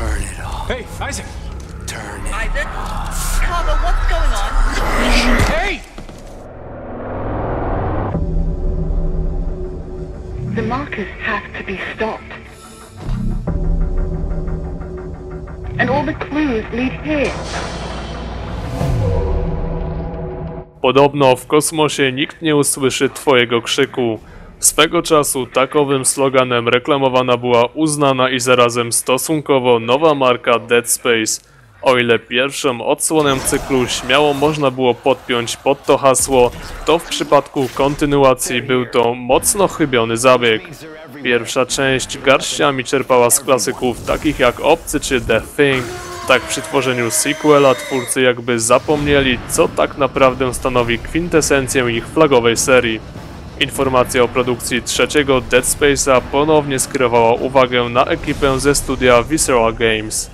Turn it off. Hey, Isaac! Turn it. Isaac? What's going on? Hey! The markers have to be stopped. And all the clues lead here. Podobno w kosmosie nikt nie usłyszy twojego krzyku. Swego czasu takowym sloganem reklamowana była uznana i zarazem stosunkowo nowa marka Dead Space. O ile pierwszą odsłonę cyklu śmiało można było podpiąć pod to hasło, to w przypadku kontynuacji był to mocno chybiony zabieg. Pierwsza część garściami czerpała z klasyków takich jak Obcy czy The Thing, tak przy tworzeniu sequela twórcy jakby zapomnieli, co tak naprawdę stanowi kwintesencję ich flagowej serii. Informacja o produkcji trzeciego Dead Space'a ponownie skierowała uwagę na ekipę ze studia Visceral Games.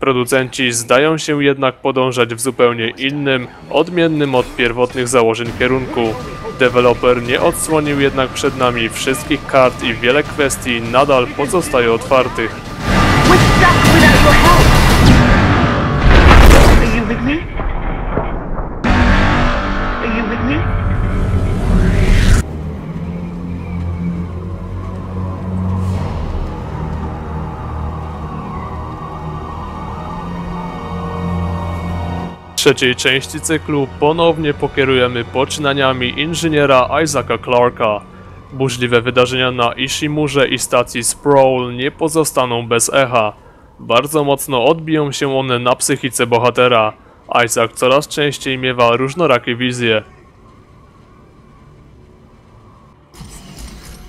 Producenci zdają się jednak podążać w zupełnie innym, odmiennym od pierwotnych założeń kierunku. Deweloper nie odsłonił jednak przed nami wszystkich kart i wiele kwestii nadal pozostaje otwartych. Trzeciej części cyklu ponownie pokierujemy poczynaniami inżyniera Isaaca Clarka. Burzliwe wydarzenia na Ishimurze i stacji Sproul nie pozostaną bez echa. Bardzo mocno odbiją się one na psychice bohatera. Isaac coraz częściej miewa różnorakie wizje.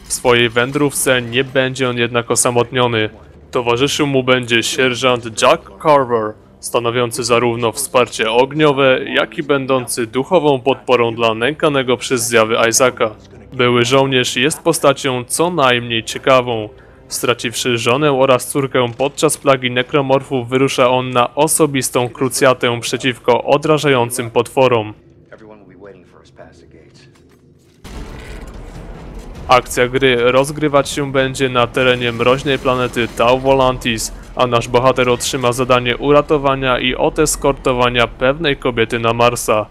W swojej wędrówce nie będzie on jednak osamotniony. Towarzyszył mu będzie sierżant Jack Carver, stanowiący zarówno wsparcie ogniowe, jak i będący duchową podporą dla nękanego przez zjawy Isaaca. Były żołnierz jest postacią co najmniej ciekawą. Straciwszy żonę oraz córkę podczas plagi nekromorfów, wyrusza on na osobistą krucjatę przeciwko odrażającym potworom. Akcja gry rozgrywać się będzie na terenie mroźnej planety Tau Volantis, a nasz bohater otrzyma zadanie uratowania i oteskortowania pewnej kobiety na Marsa.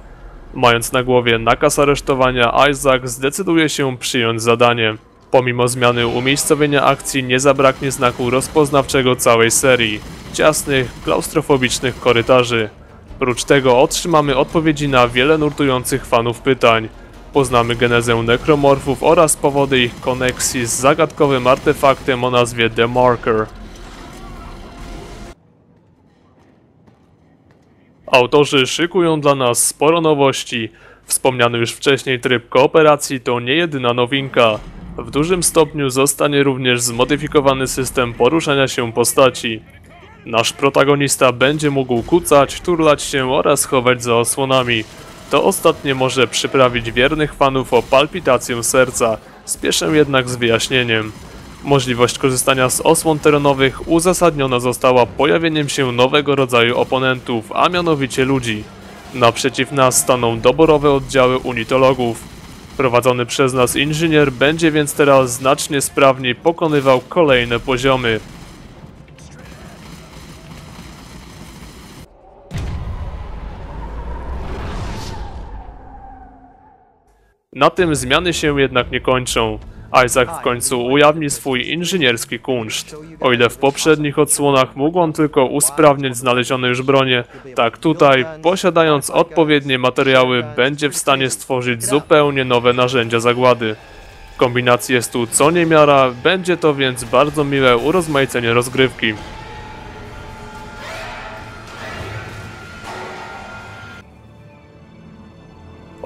Mając na głowie nakaz aresztowania, Isaac zdecyduje się przyjąć zadanie. Pomimo zmiany umiejscowienia akcji nie zabraknie znaku rozpoznawczego całej serii ciasnych, klaustrofobicznych korytarzy. Prócz tego otrzymamy odpowiedzi na wiele nurtujących fanów pytań. Poznamy genezę nekromorfów oraz powody ich koneksji z zagadkowym artefaktem o nazwie The Marker. Autorzy szykują dla nas sporo nowości. Wspomniany już wcześniej tryb kooperacji to nie jedyna nowinka. W dużym stopniu zostanie również zmodyfikowany system poruszania się postaci. Nasz protagonista będzie mógł kucać, turlać się oraz chować za osłonami. To ostatnie może przyprawić wiernych fanów o palpitację serca. Spieszę jednak z wyjaśnieniem. Możliwość korzystania z osłon terenowych uzasadniona została pojawieniem się nowego rodzaju oponentów, a mianowicie ludzi. Naprzeciw nas staną doborowe oddziały unitologów. Prowadzony przez nas inżynier będzie więc teraz znacznie sprawniej pokonywał kolejne poziomy. Na tym zmiany się jednak nie kończą. Isaac w końcu ujawni swój inżynierski kunszt. O ile w poprzednich odsłonach mógł on tylko usprawniać znalezione już bronie, tak tutaj, posiadając odpowiednie materiały, będzie w stanie stworzyć zupełnie nowe narzędzia zagłady. Kombinacji jest tu co niemiara, będzie to więc bardzo miłe urozmaicenie rozgrywki.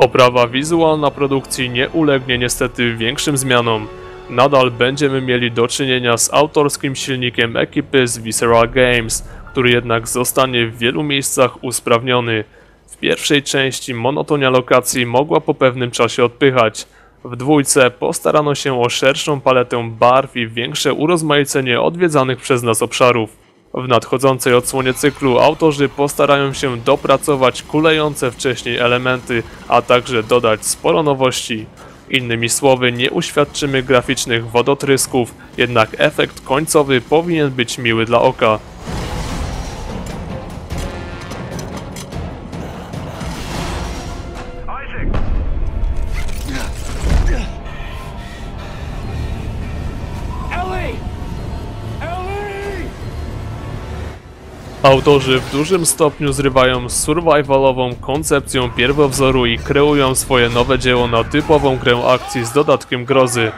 Oprawa wizualna produkcji nie ulegnie niestety większym zmianom. Nadal będziemy mieli do czynienia z autorskim silnikiem ekipy z Visceral Games, który jednak zostanie w wielu miejscach usprawniony. W pierwszej części monotonia lokacji mogła po pewnym czasie odpychać. W dwójce postarano się o szerszą paletę barw i większe urozmaicenie odwiedzanych przez nas obszarów. W nadchodzącej odsłonie cyklu autorzy postarają się dopracować kulejące wcześniej elementy, a także dodać sporo nowości. Innymi słowy, nie uświadczymy graficznych wodotrysków, jednak efekt końcowy powinien być miły dla oka. Autorzy w dużym stopniu zrywają z survivalową koncepcją pierwowzoru i kreują swoje nowe dzieło na typową grę akcji z dodatkiem grozy.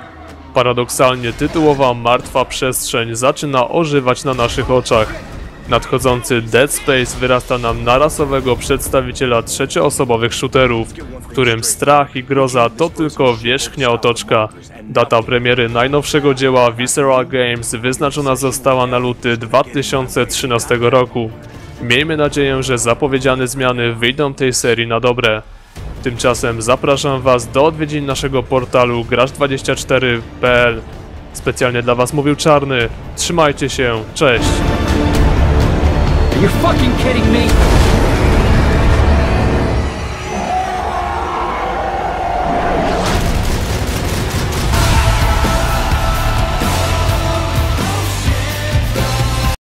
Paradoksalnie tytułowa martwa przestrzeń zaczyna ożywać na naszych oczach. Nadchodzący Dead Space wyrasta nam na rasowego przedstawiciela trzecioosobowych shooterów, w którym strach i groza to tylko wierzchnia otoczka. Data premiery najnowszego dzieła Visceral Games wyznaczona została na luty 2013 roku. Miejmy nadzieję, że zapowiedziane zmiany wyjdą tej serii na dobre. Tymczasem zapraszam Was do odwiedzin naszego portalu gracz24.pl. Specjalnie dla Was mówił Czarny. Trzymajcie się, cześć! You're fucking kidding me?